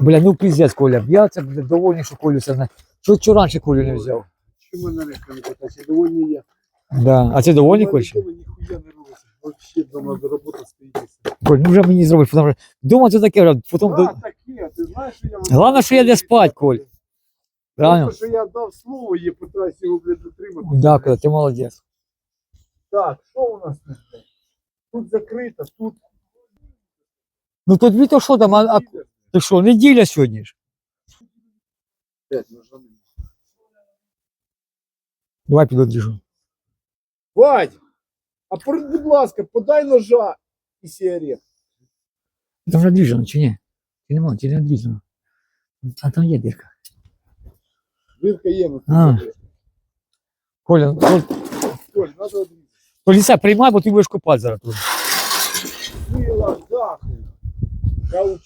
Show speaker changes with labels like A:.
A: Бля, ну піздець, Коля. Я це бля, довольний, що Колю це знає. Що чого раніше Колю не взяв?
B: Чому мене ніхто не питає? Довольний я.
A: Да. А ти довольний, Коль?
B: ніколи ніхуя не робиться. Вообще дома робота стоїть.
A: Коль, ну вже мені зробиш, тому що вдома це таке, бля, потім...
B: А,
A: до-
B: таке, ти знаєш, що я...
A: Головне, що я де спать, Коль. Правильно?
B: Тому що я дав слово, я питаюся його, блядь, дотримати.
A: Дякую, ти молодець.
B: Так, що у нас тут? Тут закрито, тут...
A: Ну то дві то що там, а, а ти що, неділя сьогодні ж?
B: П'ять ножами.
A: Давай підодріжу.
B: Вадь, а поряд, будь ласка, подай ножа і сигарет.
A: Там вже одрізано, чи ні? Чи нема, чи не одрізано? А там є дірка.
B: Вилка є, ну
A: А.
B: тут.
A: Коля, ну, Коль,
B: Коль, надо одрізати.
A: Коліця, приймай, бо ти будеш купати зараз тут.
B: Вила, захуй. Кауч.